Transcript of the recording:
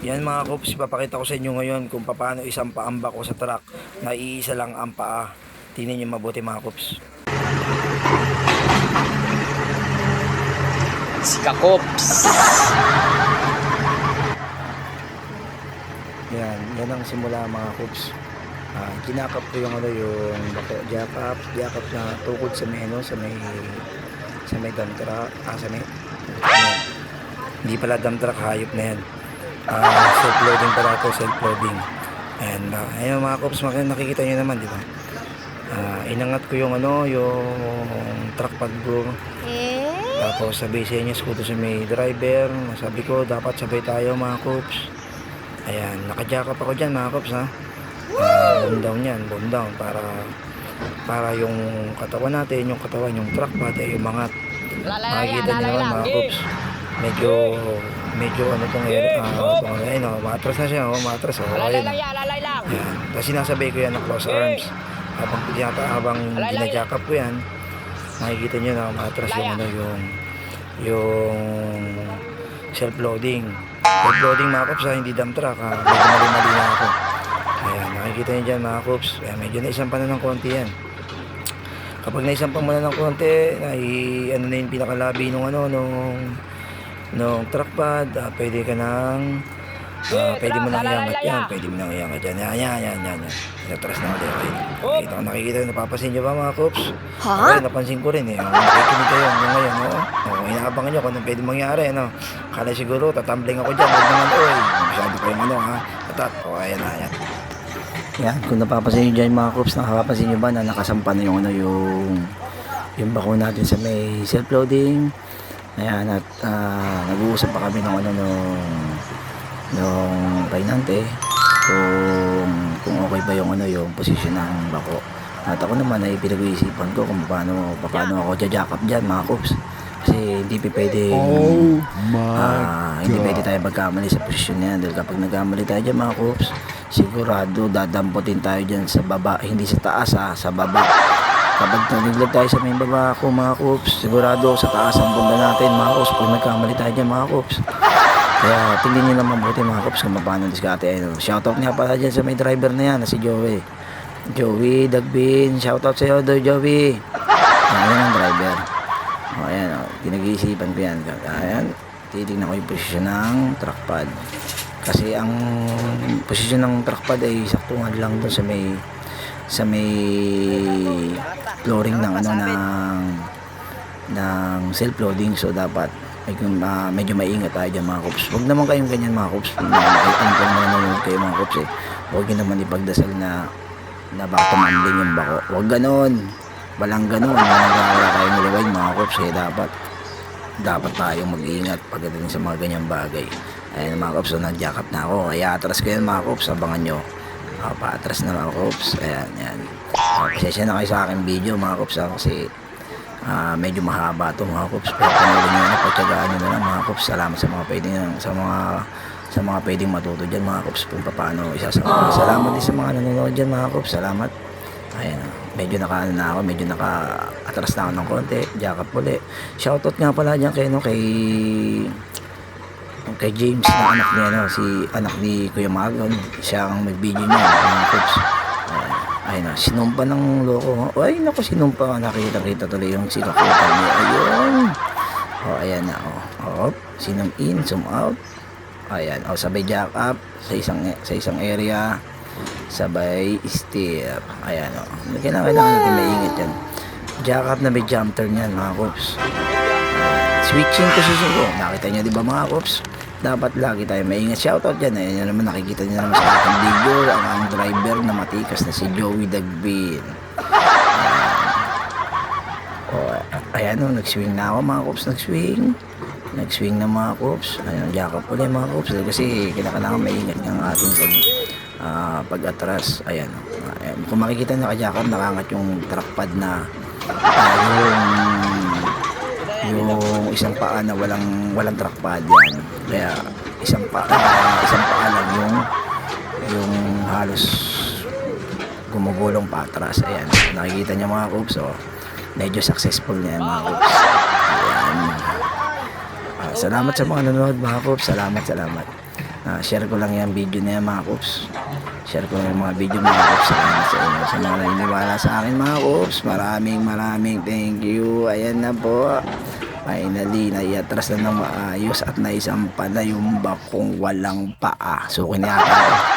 Yan mga kops, ipapakita ko sa inyo ngayon kung paano isang paambak ko sa truck na iisa lang ang paa. Tingnan nyo mabuti mga kops. Si Kakops. Yan, yan ang simula mga kops. Ah, kinakap ko yung ano yung bako, jakap, jakap na tukod sa may ano, sa may sa may dump truck, ah, sa may yan. hindi pala dump truck, hayop na yan. Ah, self-loading pala ito, self-loading. Ayan, ah, ayun mga kops, nakikita nyo naman, di ba? Ah, inangat ko yung ano, yung truck pad ko. Tapos sabi sa inyo, ko to sa may driver. Sabi ko, dapat sabay tayo mga kops. Ayan, nakajakap ako dyan mga kops ha. Uh, boom down yan, boom down para para yung katawan natin, yung katawan, yung truck pad ay umangat. Makikita niyo naman mga kops. Medyo medyo ano tong air, ah, tong ayun oh, matras na siya, oh, matras oh. Ayun. oh. lalay lang. Ayan. Tapos sinasabay ko yan na close arms. Habang tinata habang ginajakap ko yan, makikita nyo na matras yung ano yung yung self-loading. Self-loading mga kops ha, hindi dump truck ha. Medyo mali-mali na ako. Ayan, nakikita nyo dyan mga kops. Ayan, medyo naisampan na ng konti yan. Kapag naisampan mo na ng konti, ay ano na yung pinakalabi nung ano, nung nung truck pad, ah, pwede ka nang Ah, pwede mo nang iangat yan, pwede mo nang iangat yan. Yan, yan, yan, yan. yan. Inatras na ulit. Okay. Nakikita ko, nakikita ko, napapansin nyo ba mga kops? Ha? Okay, napansin ko rin eh. Oh, Nakikinig kayo yung ngayon, oo. Oh, inaabangan nyo kung anong pwede mangyari, ano. Kala siguro, tatumbling ako dyan. Huwag naman, oy. Masyado pa yung ano, ha. Tatat. O, oh, ayan ayan. Yan, kung napapansin nyo dyan mga kops, nakapapansin nyo ba na nakasampa na yung ano, yung yung bako natin sa may self-loading. Ayan, at ah, nag-uusap pa kami ng ano, nung nung painante kung kung okay ba yung ano yung posisyon ng bako. At ako naman ay pinag-iisipan ko kung paano paano ako jajakap dyan mga kops kasi hindi pa pwede Oh Ah, hindi pwede tayo magkamali sa posisyon na yan. Dahil kapag nagkamali tayo dyan mga kops sigurado dadamputin tayo dyan sa baba hindi sa taas ha, sa baba kapag naglag tayo sa may baba ko mga kops sigurado sa taas ang bunda natin mga kops pag nagkamali tayo dyan mga kops kaya tingnan nyo naman mabuti mga kops kung paano diskarte. Shoutout nga pala dyan sa may driver na yan na si Joey. Joey Dagbin shoutout sa iyo do Joey. Yan yan ang driver. O ayan o pinag-iisipan ko yan. Ayan titignan ko yung posisyon ng truck pad kasi ang posisyon ng truck pad ay saktungan lang doon sa may sa may flooring ng ano ng ng self-loading. So dapat medyo, ah, medyo maingat tayo dyan mga kops huwag naman kayong ganyan mga kops ano po naman nanonood kayo mga kops eh. Huwag nyo naman ipagdasal na na baka tumambling yung bako. Huwag ganon. Walang ganon. Wala kayong rewind mga kops eh. Dapat dapat tayong mag-iingat pagdating sa mga ganyang bagay. Ayun mga kops so nagjakap na ako. Kaya atras ko yan mga kops abangan nyo uh, paatras na mga kops ayan yan uh, pasensya na kayo sa aking video mga kops ah, kasi Ah, medyo mahaba to mga kops pero panoorin nyo na pagtsagaan nyo na lang mga kops salamat sa mga pwedeng sa mga sa mga pwedeng matuto dyan mga kops kung paano isasama. Salamat din sa mga nanonood dyan mga kops salamat. Ayan medyo naka ano na ako medyo naka atras na ako ng konti. Jakap uli shoutout nga pala dyan kay no kay kay James na anak ni ano si anak ni Kuya Magon siya ang nag-video niya mga kops Ayan. Ayun na, sinumpa ng loko. Ay, naku, sinumpa. Nakita-kita tuloy yung sikakutan niya. Ayun. O, ayan na. O, o sinum in, zoom out. Ayan. O, sabay jack up sa isang, sa isang area. Sabay steer. Ayan, o. Kailangan, kailangan natin maingat yan. Jack up na may jump turn yan, mga kops. Switching position ko. Nakita niyo, di ba, mga kops? dapat lagi tayo maingat. Shoutout dyan. Ayan naman nakikita niyo naman sa ating video ang, ang driver na matikas na si Joey Dagbin. Ayan. O, ayan o, nag-swing na ako mga kops, nag-swing. Nag-swing na mga kops. Ayan, jakap ulit mga kops. Kasi kailangan maingat ng ating pag, ah, pag-atras. Ayan. ayan. Kung makikita nakajakap, nakangat yung trackpad na ah, yung yung isang paa na walang walang trackpad yan. Kaya isang paa, isang paa lang yung yung halos gumugulong patras. Ayan, nakikita niyo mga cooks, so oh. medyo successful na yan mga cooks. Ayan. Uh, salamat sa mga nanonood mga cooks, salamat, salamat. Uh, share ko lang yung video na yan mga cooks. Share ko lang yung mga video mga cooks. Salamat sa inyo. Sa mga naniniwala sa akin mga cooks, maraming maraming thank you. Ayan na po. Finally, naiatras na ng maayos at naisampa na yung bakong walang paa. So, kinakaya.